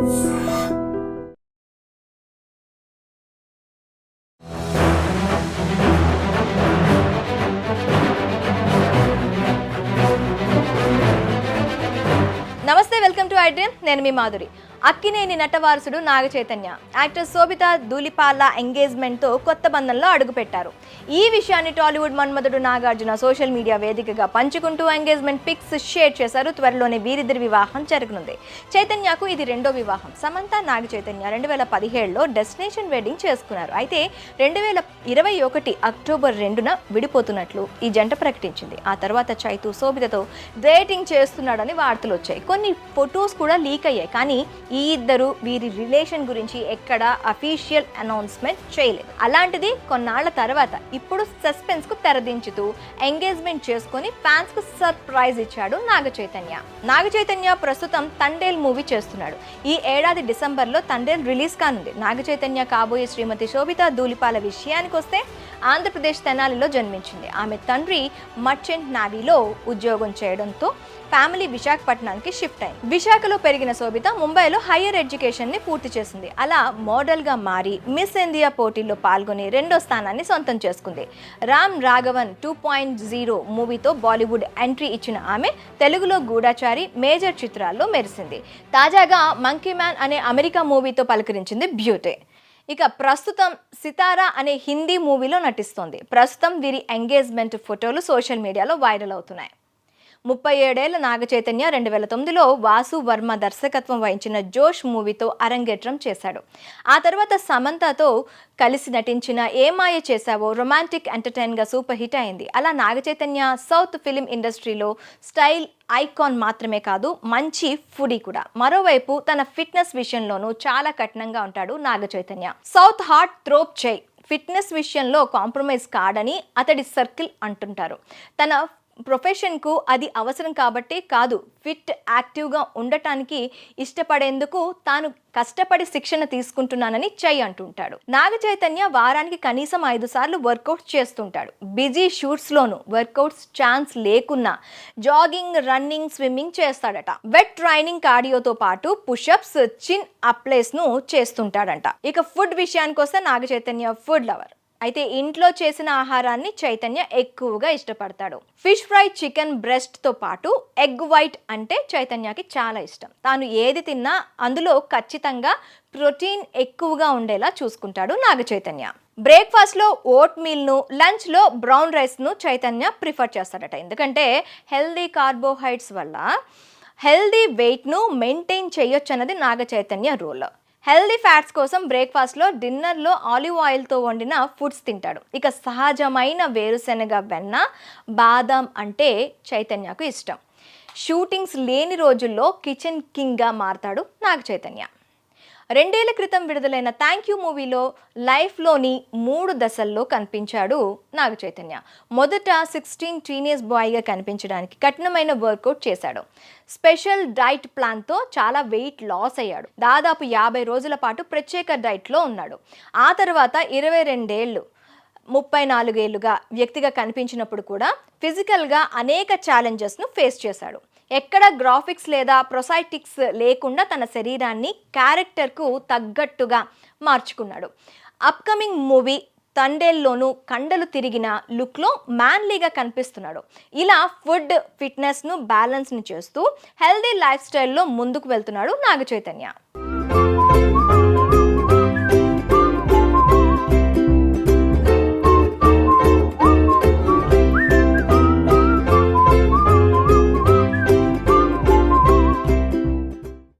నమస్తే welcome to iDream నేను మీ మాధురి. అక్కినేని నటవారసుడు నాగ చైతన్య యాక్టర్ శోభిత దూలిపాల ఎంగేజ్మెంట్తో కొత్త బంధంలో అడుగుపెట్టారు. ఈ విషయాన్ని Tollywood Manmadhudu Nagarjuna social media వేదికగా పంచుకుంటూ ఎంగేజ్మెంట్ పిక్స్ షేర్ చేశారు. త్వరలోనే వీరిద్దరి వివాహం జరగనుంది. చైతన్యకు ఇది రెండో వివాహం. సమంత నాగ చైతన్య రెండు వేల పదిహేడులో డెస్టినేషన్ వెడ్డింగ్ చేసుకున్నారు. అయితే రెండు వేల ఇరవై ఒకటి అక్టోబర్ రెండున విడిపోతున్నట్లు ఈ జంట ప్రకటించింది. ఆ తర్వాత చైతు శోభితతో డేటింగ్ చేస్తున్నాడని వార్తలు వచ్చాయి కొన్ని ఫొటోస్ కూడా లీక్ అయ్యాయి. కానీ ఈ ఇద్దరు వీరి రిలేషన్ గురించి ఎక్కడ అఫీషియల్ అనౌన్స్మెంట్ చేయలేదు. అలాంటిది కొన్నాళ్ళ తర్వాత ఇప్పుడు సస్పెన్స్కు తెరదించుతూ ఎంగేజ్మెంట్ చేసుకొని ఫ్యాన్స్కు సర్ప్రైజ్ ఇచ్చాడు నాగ చైతన్య. నాగ చైతన్య ప్రస్తుతం తండేల్ మూవీ చేస్తున్నాడు. ఈ ఏడాది డిసెంబర్లో తండేల్ రిలీజ్ కానుంది. నాగ చైతన్య కాబోయే శ్రీమతి శోభిత దూలిపాల విషయానికి వస్తే ఆంధ్రప్రదేశ్ తెనాలిలో జన్మించింది. ఆమె తండ్రి మర్చెంట్ నావీలో ఉద్యోగం చేయడంతో ఫ్యామిలీ విశాఖపట్నానికి షిఫ్ట్ అయింది. విశాఖలో పెరిగిన శోభిత ముంబైలో హైయర్ ఎడ్యుకేషన్ని పూర్తి చేసింది. అలా మోడల్గా మారి మిస్ ఇండియా పోటీల్లో పాల్గొని రెండో స్థానాన్ని సొంతం చేసుకుంది. Ram Raghavan two point zero మూవీతో బాలీవుడ్ ఎంట్రీ ఇచ్చిన ఆమె తెలుగులో గూఢాచారి మేజర్ చిత్రాల్లో మెరిసింది. తాజాగా మంకీ మ్యాన్ అనే అమెరికా మూవీతో పలకరించింది బ్యూటీ. ఇక ప్రస్తుతం సితారా అనే హిందీ మూవీలో నటిస్తోంది. ప్రస్తుతం వీరి ఎంగేజ్మెంట్ ఫోటోలు సోషల్ మీడియాలో వైరల్ అవుతున్నాయి. ముప్పై ఏడేళ్ళ నాగ చైతన్య రెండు వేల తొమ్మిదిలో వాసు వర్మ దర్శకత్వం వహించిన జోష్ మూవీతో అరంగేట్రం చేశాడు. ఆ తర్వాత సమంతతో కలిసి నటించిన ఏమాయ చేశావో రొమాంటిక్ ఎంటర్టైన్గా సూపర్ హిట్ అయింది. అలా నాగ చైతన్య సౌత్ ఫిలిం ఇండస్ట్రీలో స్టైల్ ఐకాన్ మాత్రమే కాదు మంచి ఫుడీ కూడా. మరోవైపు తన ఫిట్నెస్ విషయంలోనూ చాలా కఠినంగా ఉంటాడు Naga Chaitanya south heart throb Chay fitness విషయంలో కాంప్రమైజ్ కాడని అతడి సర్కిల్ అంటుంటారు. తన ప్రొఫెషన్కు అది అవసరం కాబట్టి కాదు. ఫిట్ యాక్టివ్గా ఉండటానికి ఇష్టపడేందుకు తాను కష్టపడి శిక్షణ తీసుకుంటున్నానని చై అంటుంటాడు. నాగ చైతన్య వారానికి కనీసం ఐదు సార్లు వర్కౌట్ చేస్తుంటాడు. బిజీ షూట్స్లోను వర్కౌట్స్ ఛాన్స్ లేకున్నా జాగింగ్ రన్నింగ్ స్విమ్మింగ్ చేస్తాడట. వెట్ ట్రైనింగ్ కార్డియోతో పాటు పుషప్స్ చిన్ అప్లేస్ను చేస్తుంటాడంట. ఇక ఫుడ్ విషయానికి వస్తే నాగ చైతన్య ఫుడ్ లవర్. అయితే ఇంట్లో చేసిన ఆహారాన్ని చైతన్య ఎక్కువగా ఇష్టపడతాడు. ఫిష్ ఫ్రై చికెన్ బ్రెస్ట్తో పాటు ఎగ్ వైట్ అంటే చైతన్యకి చాలా ఇష్టం. తాను ఏది తిన్నా అందులో ఖచ్చితంగా ప్రోటీన్ ఎక్కువగా ఉండేలా చూసుకుంటాడు నాగ చైతన్య. బ్రేక్ఫాస్ట్లో ఓట్ మీల్ను లంచ్లో బ్రౌన్ రైస్ను చైతన్య ప్రిఫర్ చేస్తాడట. ఎందుకంటే హెల్దీ కార్బోహైడ్రేట్స్ వల్ల హెల్దీ వెయిట్ను మెయింటైన్ చేయొచ్చు అన్నది Naga Chaitanya rule. Healthy fats కోసం బ్రేక్ఫాస్ట్లో డిన్నర్లో ఆలివ్ ఆయిల్తో వండిన ఫుడ్స్ తింటాడు. ఇక సహజమైన వేరుశెనగ వెన్న బాదం అంటే చైతన్యకు ఇష్టం. షూటింగ్స్ లేని రోజుల్లో కిచెన్ కింగ్గా మారతాడు నాగ చైతన్య రెండేళ్ళ క్రితం విడుదలైన థ్యాంక్ యూ మూవీలో లైఫ్లోని మూడు దశల్లో కనిపించాడు నాగ చైతన్య. మొదట సిక్స్టీన్ టీనేజ్ బాయ్గా కనిపించడానికి కఠినమైన వర్కౌట్ చేశాడు. స్పెషల్ డైట్ ప్లాన్తో చాలా వెయిట్ లాస్ అయ్యాడు. దాదాపు యాభై రోజుల పాటు ప్రత్యేక డైట్లో ఉన్నాడు. ఆ తర్వాత ఇరవై రెండేళ్ళు ముప్పై నాలుగేళ్ళుగా వ్యక్తిగా కనిపించినప్పుడు కూడా ఫిజికల్గా అనేక ఛాలెంజెస్ను ఫేస్ చేశాడు. ఎక్కడ గ్రాఫిక్స్ లేదా ప్రొసైటిక్స్ లేకుండా తన శరీరాన్ని క్యారెక్టర్కు తగ్గట్టుగా మార్చుకున్నాడు. అప్కమింగ్ మూవీ తండేల్లోనూ కండలు తిరిగిన లుక్లో మ్యాన్లీగా కనిపిస్తున్నాడు. ఇలా ఫుడ్ ఫిట్నెస్ను బ్యాలెన్స్ని చేస్తూ హెల్దీ లైఫ్ స్టైల్లో ముందుకు వెళ్తున్నాడు నాగ చైతన్య